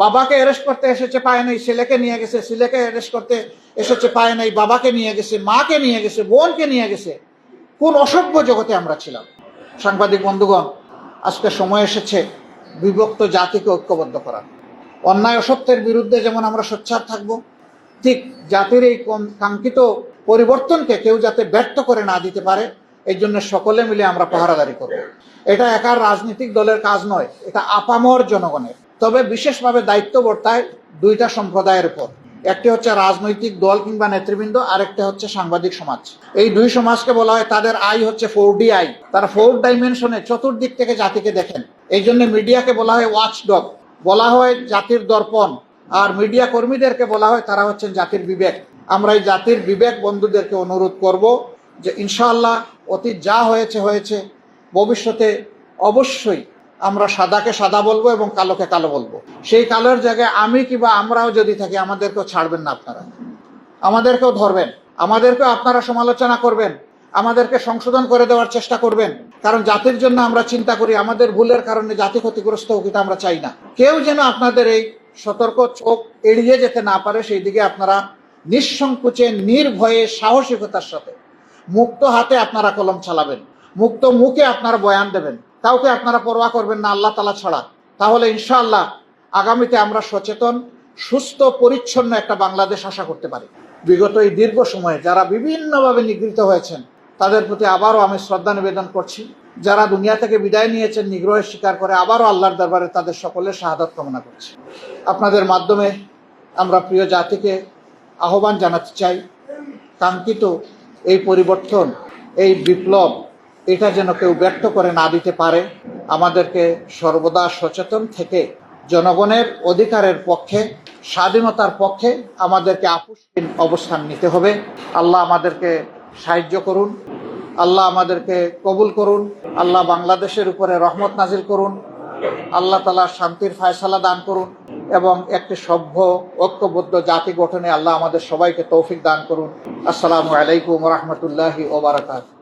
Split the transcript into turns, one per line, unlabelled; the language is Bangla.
বাবাকে অ্যারেস্ট করতে এসেছে, পায় নাই, ছেলেকে নিয়ে গেছে, ছেলেকে অ্যারেস্ট করতে এসেছে, পায় নাই, বাবাকে নিয়ে গেছে, মাকে নিয়ে গেছে, বোনকে নিয়ে গেছে। কোন অসভ্য জগতে আমরা ছিলাম। সাংবাদিক বন্ধুগণ, আজকে সময় এসেছে বিভক্ত জাতিকে ঐক্যবদ্ধ করার। অন্যায় অসত্যের বিরুদ্ধে যেমন আমরা সোচ্চার থাকব, ঠিক জাতির এই কাঙ্ক্ষিত পরিবর্তনকে কেউ যাতে ব্যর্থ করে না দিতে পারে, এই জন্য সকলে মিলে আমরা পাহারাদারি করব। এটা একার রাজনৈতিক দলের কাজ নয়, এটা আপামর জনগণের। তবে বিশেষভাবে দায়িত্ব বর্তায় দুইটা সম্প্রদায়ের উপর। একটি হচ্ছে রাজনৈতিক দল কিংবা নেতৃবৃন্দ, আরেকটা হচ্ছে সাংবাদিক সমাজ। এই দুই সমাজকে বলা হয় তাদের আই হচ্ছে ফোর ডি আই। তারা ফোর ডাইমেনশনে চতুর্দিক থেকে জাতিকে দেখেন। এই জন্য মিডিয়াকে বলা হয় ওয়াচ ডগ বলা হয় জাতির দর্পণ। আর মিডিয়া কর্মীদেরকে বলা হয় তারা হচ্ছেন জাতির বিবেক। আমরা এই জাতির বিবেক বন্ধুদেরকে অনুরোধ করব যে ইনশাআল্লাহ অতীত যা হয়েছে হয়েছে। ভবিষ্যতে অবশ্যই আমরা সাদাকে সাদা বলব এবং কালোকে কালো বলব। সেই কালোর জায়গায় আমি কিংবা আমরাও যদি থাকি, আমাদেরকেও ছাড়বেন না আপনারা। আমাদেরকেও ধরবেন। আমাদেরকেও আপনারা সমালোচনা করবেন। আমাদেরকে সংশোধন করে দেওয়ার চেষ্টা করবেন। কারণ জাতির জন্য আমরা চিন্তা করি, আমাদের ভুলের কারণে জাতি ক্ষতিগ্রস্ত হোক আমরা চাই না। কেউ যেন আপনাদের এই সতর্ক চোখ এড়িয়ে যেতে না পারে, সেই দিকে আপনারা নিঃসংকোচে, নির্ভয়ে, সাহসিকতার সাথে মুক্ত হাতে আপনারা কলম চালাবেন। মুক্ত মুখে আপনারা বয়ান দেবেন। কাউকে আপনারা পরোয়া করবেন না আল্লাহ তালা ছাড়া। তাহলে ইনশাআল্লাহ আগামীতে আমরা সচেতন, সুস্থ, পরিচ্ছন্ন একটা বাংলাদেশ আশা করতে পারি। বিগত এই দীর্ঘ সময়ে যারা বিভিন্নভাবে নিগৃহীত হয়েছেন, তাদের প্রতি আবারও আমি শ্রদ্ধা নিবেদন করছি। যারা দুনিয়া থেকে বিদায় নিয়েছেন, নিগ্রহের স্বীকার করে আবারও আল্লাহর দরবারে তাদের সকলের শাহাদত কামনা করছি। আপনাদের মাধ্যমে আমরা প্রিয় জাতিকে আহ্বান জানাতে চাই, কাঙ্ক্ষিত এই পরিবর্তন, এই বিপ্লব এটা যেন কেউ ব্যর্থ করে না দিতে পারে। আমাদেরকে সর্বদা সচেতন থেকে জনগণের অধিকারের পক্ষে, স্বাধীনতার পক্ষে আমাদেরকে আপুষ্হীন অবস্থান নিতে হবে। আল্লাহ আমাদেরকে সাহায্য করুন। আল্লাহ আমাদেরকে কবুল করুন। আল্লাহ বাংলাদেশের উপরে রহমত নাজিল করুন। আল্লাহ তালা শান্তির ফায়সালা দান করুন এবং একটি সভ্য, ঐক্যবদ্ধ জাতি গঠনে আল্লাহ আমাদের সবাইকে তৌফিক দান করুন। আসসালামু আলাইকুম রহমতুল্লাহি ওবরাকাত